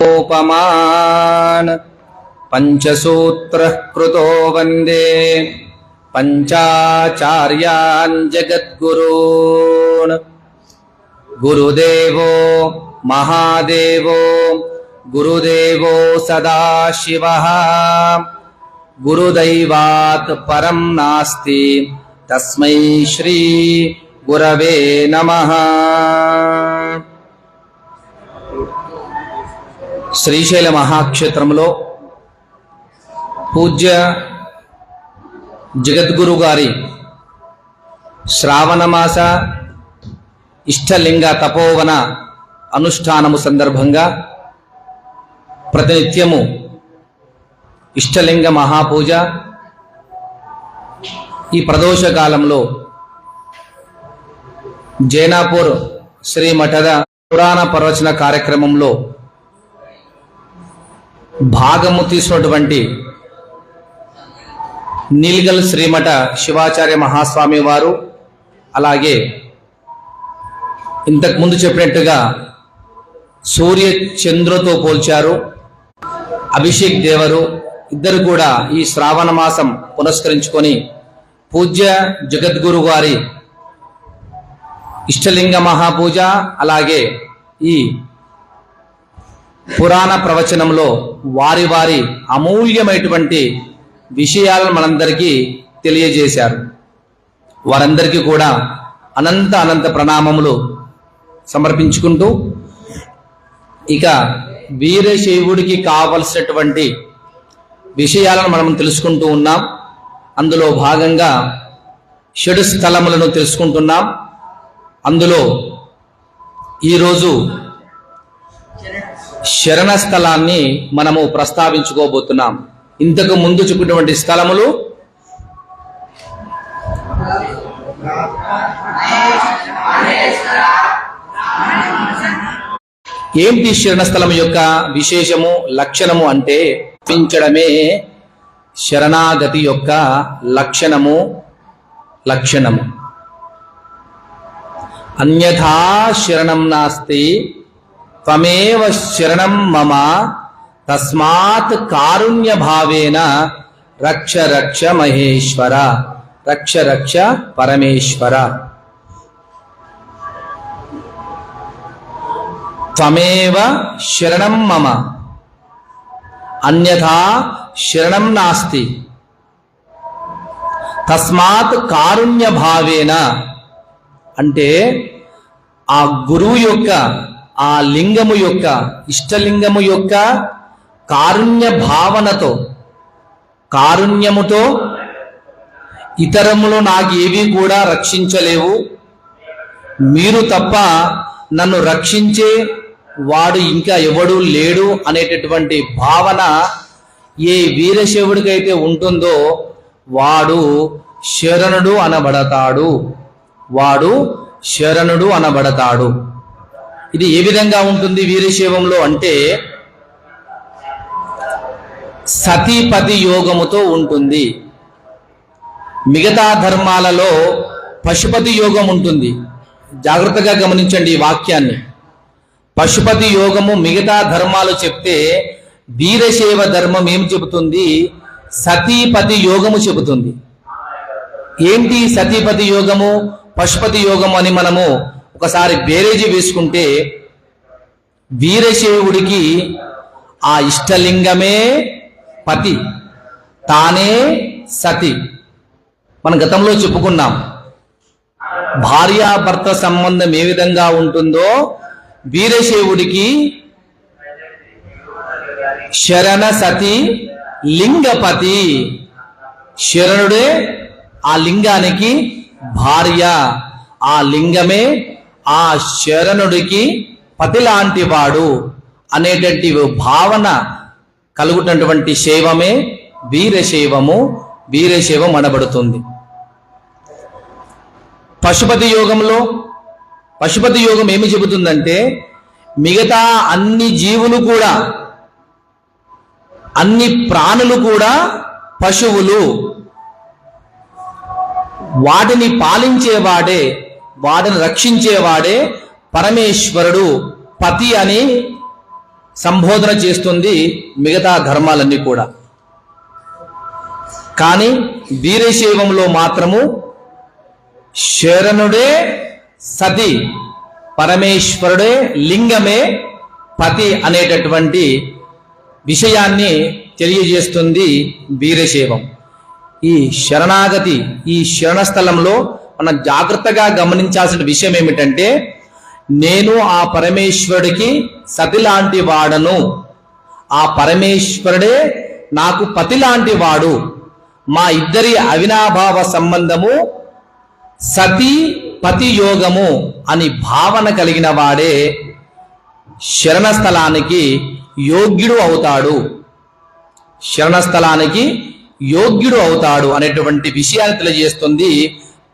उपमान् पञ्चसूत्रः कृतो वन्दे पञ्चाचार्यान् जगद्गुरून्। गुरुदेवो महादेवो गुरुदेवो सदाशिवः। गुरुदैवात् परं नास्ति तस्मै श्री गुरवे नमः శ్రీశైల మహాక్షేత్రంలో పూజ్య జగద్గురు గారి శ్రావణమాస ఇష్టలింగ తపోవన అనుష్ఠానము సందర్భంగా ప్రతినిత్యము ఇష్టలింగ మహాపూజ ఈ ప్రదోష కాలంలో జైనాపూర్ శ్రీ మఠద పురాణ ప్రవచన కార్యక్రమంలో భాగము తీసినటువంటి నీల్గల్ శ్రీమఠ శివాచార్య మహాస్వామి వారు అలాగే ఇంతకు ముందు చెప్పినట్టుగా సూర్య చంద్రుతో పోల్చారు అభిషేక్ దేవరు ఇద్దరు కూడా ఈ శ్రావణ మాసం పునస్కరించుకొని పూజ్య జగద్గురు గారి ఇష్టలింగ మహాపూజ అలాగే ఈ పురాణ ప్రవచనంలో వారి వారి అమూల్యమైనటువంటి విషయాలను మనందరికీ తెలియజేశారు. వారందరికీ కూడా అనంత అనంత ప్రణామములు సమర్పించుకుంటూ ఇక వీరశైవుడికి కావలసినటువంటి విషయాలను మనం తెలుసుకుంటూ ఉన్నాం. అందులో భాగంగా షడు స్థలములను తెలుసుకుంటున్నాం. అందులో ఈరోజు శరణ స్థలాన్ని మనము ప్రస్తావించుకోబోతున్నాం. ఇంతకు ముందు చెప్పినటువంటి స్థలములు? ఏంటి శరణస్థలం యొక్క విశేషము లక్షణము అంటే పించడమే శరణాగతి యొక్క లక్షణము లక్షణము. అన్యథా శరణం నాస్తి త్వమేవ శరణం మమ. తస్మాత్ కారుణ్య భావేన రక్ష రక్ష మహేశ్వర. రక్ష రక్ష పరమేశ్వర. త్వమేవ శరణం మమ. అన్యథా శరణం నాస్తి. తస్మాత్ కారుణ్య భావేన అంటే ఆ గురువు యొక్క ఆ లింగము యొక్క ఇష్టలింగము యొక్క కారుణ్య భావనతో కారుణ్యముతో ఇతరములు నాకేవి కూడా రక్షించలేవు. మీరు తప్ప నన్ను రక్షించే వాడు ఇంకా ఎవడు లేడు అనేటటువంటి భావన ఏ వీరశివుడికైతే ఉంటుందో వాడు శరణుడు అనబడతాడు. వాడు శరణుడు అనబడతాడు. ఇది ఏ విధంగా ఉంటుంది వీరశైవంలో అంటే సతీపతి యోగముతో ఉంటుంది. మిగతా ధర్మాలలో పశుపతి యోగం ఉంటుంది. జాగ్రత్తగా గమనించండి ఈ వాక్యాన్ని. పశుపతి యోగము మిగతా ధర్మాలు చెప్తే వీరశైవ ధర్మం ఏం చెబుతుంది? సతీపతి యోగము చెబుతుంది. ఏంటి సతీపతి యోగము? పశుపతి యోగము అని మనము ఒకసారి బేరేజీ వేసుకుంటే వీరశైవుడికి ఆ ఇష్టలింగమే పతి తానే సతి. మన గతంలో చెప్పుకున్నాం భార్యాభర్త సంబంధం ఏ విధంగా ఉంటుందో వీరశైవుడికి శరణ సతి లింగపతి శరణుడే ఆ లింగానికి భార్య ఆ లింగమే ఆ శరణుడికి పతి వాడు అనేటటువంటి భావన కలుగుతున్నటువంటి శైవమే వీరశైవము వీరశైవం అనబడుతుంది. పశుపతి యోగంలో పశుపతి యోగం ఏమి చెబుతుందంటే మిగతా అన్ని జీవులు కూడా అన్ని ప్రాణులు కూడా పశువులు. వాటిని పాలించేవాడే వాడిని రక్షించేవాడే పరమేశ్వరుడు పతి అని సంబోధన చేస్తుంది మిగతా ధర్మాలన్నీ కూడా. కానీ వీరశైవంలో మాత్రము శరణుడే సతి పరమేశ్వరుడే లింగమే పతి అనేటటువంటి విషయాన్ని తెలియజేస్తుంది వీరశైవం. ఈ శరణాగతి ఈ శరణ స్థలంలో మనం జాగ్రత్తగా గమనించాల్సిన విషయం ఏమిటంటే నేను ఆ పరమేశ్వరుడికి సతి లాంటి వాడను. ఆ పరమేశ్వరుడే నాకు పతి లాంటి వాడు. మా ఇద్దరి అవినాభావ సంబంధము సతి పతి యోగము అని భావన కలిగిన వాడే శరణ స్థలానికి యోగ్యుడు అవుతాడు. శరణ స్థలానికి యోగ్యుడు అవుతాడు అనేటువంటి విషయాన్ని తెలియజేస్తుంది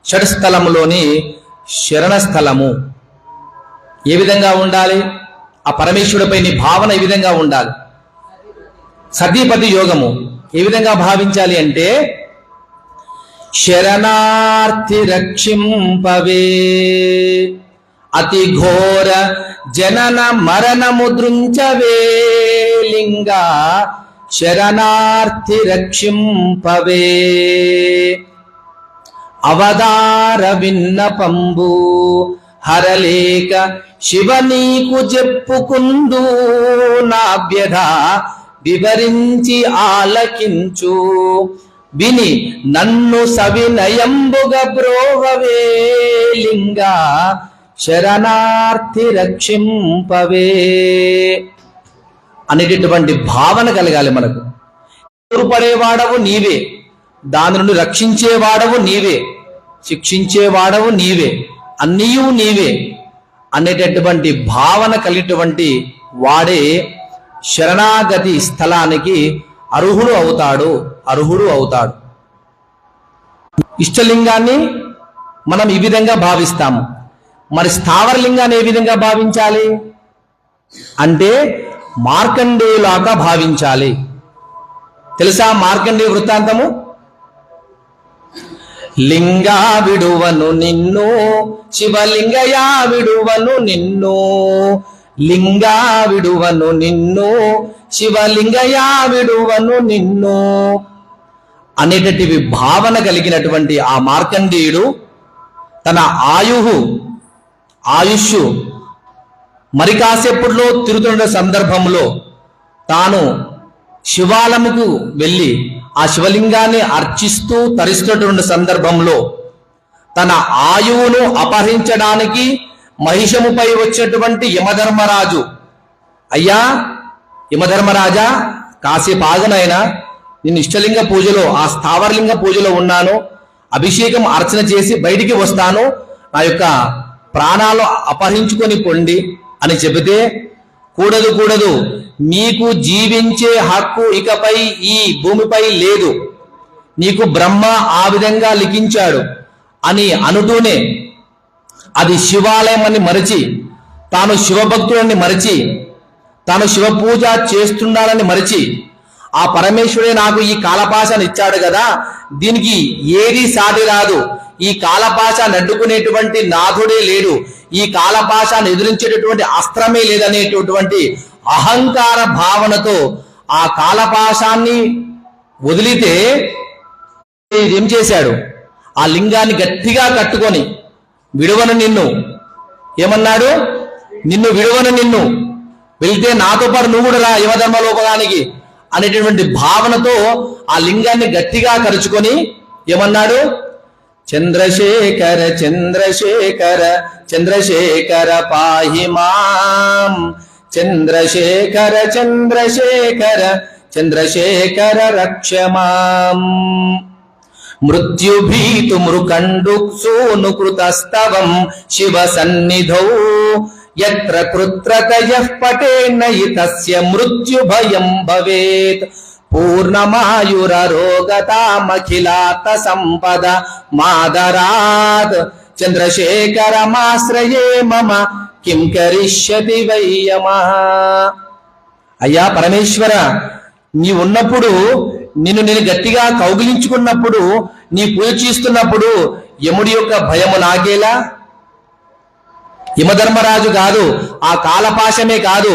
షట్స్థలములోని శరణ స్థలము ఏ విధంగా ఉండాలి? ఆ పరమేశ్వరుడిపై నీ భావన ఏ విధంగా ఉండాలి? సతీపతి యోగము ఏ విధంగా భావించాలి అంటే శరణార్థి రక్షింపవే. అతి ఘోర జనన మరణము దృంచవే లింగ. శరణార్థి రక్షింపవే. అవదార విన్నపంబు హరలేక శివ నీకు చెప్పుకుందు నా వ్యధ వివరించి ఆలకించు. విని నన్ను సవినయంబుగ బ్రోవవే శరణార్థి రక్షింపవే. అనేటటువంటి భావన కలగాలి మనకు. పడేవాడవు నీవే దాని నుండి రక్షించేవాడవు నీవే. శిక్షించేవాడవు నీవే అన్నీయు నీవే అనేటటువంటి భావన కలిగినటువంటి వాడే శరణాగతి స్థలానికి అర్హుడు అవుతాడు అర్హుడు అవుతాడు. ఇష్టలింగాన్ని మనం ఈ విధంగా భావిస్తాము. మరి స్థావరలింగాన్ని ఏ విధంగా భావించాలి? అంటే మార్కండేయులాగా భావించాలి. తెలుసా మార్కండేయ వృత్తాంతము? లింగా విడువను నిన్ను శివలింగయా విడువను నిన్ను. లింగా విడువను నిన్ను శివలింగయా విడువను నిన్ను. అనేటటివి భావన కలిగినటువంటి ఆ మార్కండేయుడు తన ఆయుహు ఆయుష్ మరి కాసేపట్లో తిరుగుతున్న సందర్భంలో తాను శివాలముకు వెళ్ళి ఆ శివలింగాన్ని అర్చిస్తూ తరిస్తున్నటువంటి సందర్భంలో తన ఆయువును అపహరించడానికి మహిషముపై వచ్చినటువంటి యమధర్మరాజు. అయ్యా యమధర్మరాజా కాసేపు ఆగనైనా నేను ఇష్టలింగ పూజలో ఆ స్థావరలింగ పూజలో ఉన్నాను. అభిషేకం అర్చన చేసి బయటికి వస్తాను. నా యొక్క ప్రాణాలు అపహరించుకొని పొండి అని చెబితే కూడదు కూడదు. నీకు జీవించే హక్కు ఇకపై ఈ భూమిపై లేదు. నీకు బ్రహ్మ ఆ విధంగా లిఖించాడు అని అనుతూనే అది శివాలయం అని మరచి తాను శివభక్తులని మరచి తాను శివ పూజ చేస్తున్నాడని మరచి ఆ పరమేశ్వరుడే నాకు ఈ కాలపాశాన్ని ఇచ్చాడు కదా. దీనికి ఏది సాటి రాదు ఈ కాలపాశాన్ని అడ్డుకునేటువంటి నాథుడే లేడు. ఈ కాలపాశాన్ని ఎదిరించేటటువంటి అస్త్రమే లేదనేటటువంటి అహంకార భావనతో ఆ కాలపాశాన్ని వదిలితే ఏం చేశాడు? ఆ లింగాన్ని గట్టిగా కట్టుకొని విడువను నిన్ను. ఏమన్నాడు? నిన్ను విడువను నిన్ను. వెళ్తే నాతో పాటు నువ్వు కూడా రా యమధర్మ అనేటటువంటి భావనతో ఆ లింగాన్ని గట్టిగా కరుచుకొని ఏమన్నాడు? చంద్రశేఖర చంద్రశేఖర చంద్రశేఖర పాహి మాం. చంద్రశేఖర చంద్రశేఖర చంద్రశేఖర రక్ష మాం. మృత్యుభీతు మృకండుక్సూను కృతస్తవం శివ సన్నిధౌ యత్ర కృత్రతయ పటేన తస్య మృత్యుభయం భవేత్. పూర్ణమాయురరోగతామఖిలాత సంపద మాదరాత్ చంద్రశేఖరమాశ్రయే మమ కిం కరిష్యతి వయ్యమ అయ్యా పరమేశ్వర నీ ఉన్నప్పుడు నిన్ను నేను గట్టిగా కౌగిలించుకున్నప్పుడు నీ పూజ చేస్తున్నప్పుడు యముడి యొక్క భయము నాగేలా యమధర్మరాజు కాదు ఆ కాలపాశమే కాదు